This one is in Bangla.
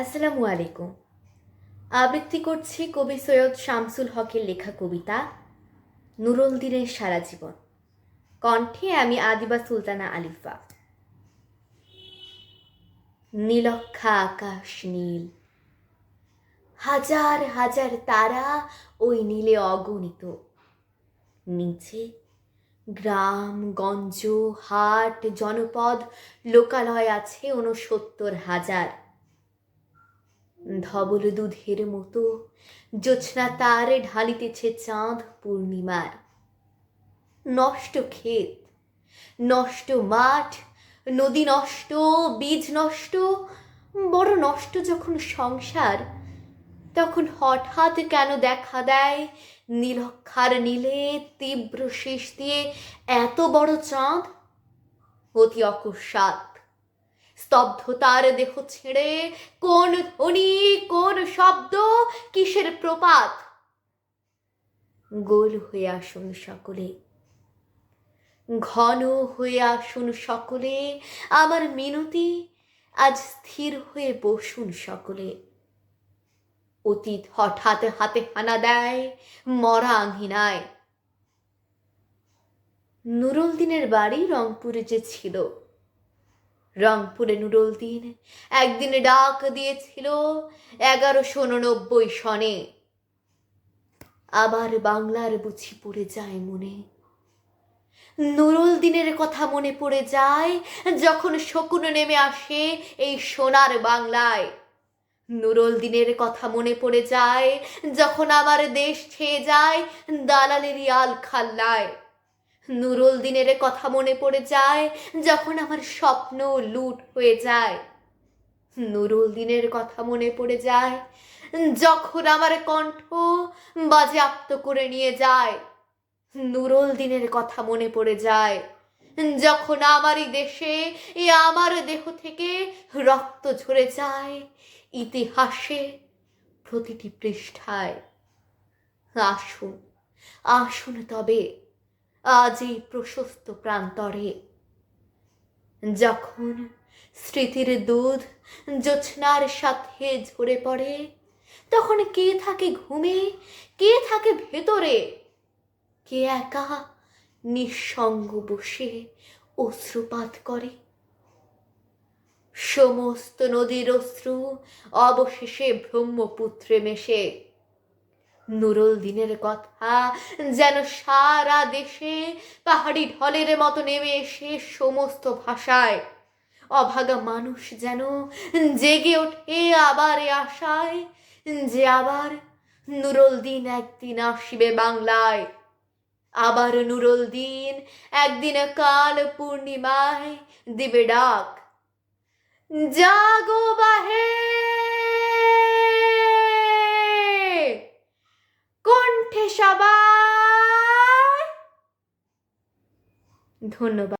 আসসালামু আলাইকুম। আবৃত্তি করছি কবি সৈয়দ শামসুল হকের লেখা কবিতা, নুরুল দিনের সারা জীবন। কণ্ঠে আমি আদিবা সুলতানা আলিফা। নীলক্ষা আকাশ নীল। হাজার হাজার তারা ওই নীলে অগণিত। নিচে গ্রাম, গঞ্জ, হাট, জনপদ, লোকালয় আছে ঊনসত্তর হাজার। ধবল দুধের মতো। জোছনা তার ঢালিতেছে চাঁদ পূর্ণিমার। নষ্ট ক্ষেত, নষ্ট মাঠ, নদী নষ্ট, বীজ নষ্ট, বড় নষ্ট যখন সংসার, তখন হঠাৎ কেন দেখা দেয় নীলক্ষার নীলে তীব্র শেষ দিয়ে এত বড় চাঁদ? অতি অকস্মাৎ। স্তব্ধতার দেহ ছেড়ে, কোন ধ্বনি, কোন শব্দ, কিসের প্রপাত? গোল হয়ে আসুন সকলে। ঘন হয়ে আসুন সকলে। আমার মিনতি আজ স্থির হয়ে বসুন সকলে। অতীত হঠাৎ হাতে হানা দেয়, মরা আঙিনায়। নুরুল দিনের বাড়ি রংপুরে যে ছিল রংপুরে নুরুল দিন একদিন ডাক দিয়েছিল এগারোশো উননব্বই সনে। আবার বাংলার বুঝি পড়ে যায় মনে। নুরুল দিনের কথা মনে পড়ে যায় যখন শকুন নেমে আসে এই সোনার বাংলায়। নুরুল দিনের কথা মনে পড়ে যায় যখন আমার দেশ ছেয়ে যায় দালালের আল খাল্লায় নুরুল দিনের কথা মনে পড়ে যায়, যখন আমার স্বপ্ন লুট হয়ে যায়। নুরুল দিনের কথা মনে পড়ে যায়, যখন আমার কণ্ঠ বাজেয়াপ্ত করে নিয়ে যায়। নুরুল দিনের কথা মনে পড়ে যায়, যখন আমারই দেশে এ আমার দেহ থেকে রক্ত ঝরে যায়, ইতিহাসে প্রতিটি পৃষ্ঠায়। আসুন আসুন তবে আজ এই প্রশস্ত প্রান্তরে। যখন স্মৃতির দুধ জোছনার সাথে ঝরে পড়ে, তখন কে থাকে ঘুমে, কে থাকে ভেতরে? কে একা নিঃসঙ্গ বসে অশ্রুপাত করে? সমস্ত নদীর অশ্রু অবশেষে ব্রহ্মপুত্রে মেশে। নুরুল দিনের কথা যেন সারা দেশে পাহাড়ি ঢলের মতো নেমে এসে সমস্ত ভাষায়। অভাগা মানুষ যেন জেগে ওঠে আবার আশায় যে আবার নুরুল দিন একদিন আসিবে বাংলায়। আবার নুরুল দিন একদিন কাল পূর্ণিমায় দিবে ডাক। জাগো বাহে কণ্ঠে সবাই ধন্যবাদ।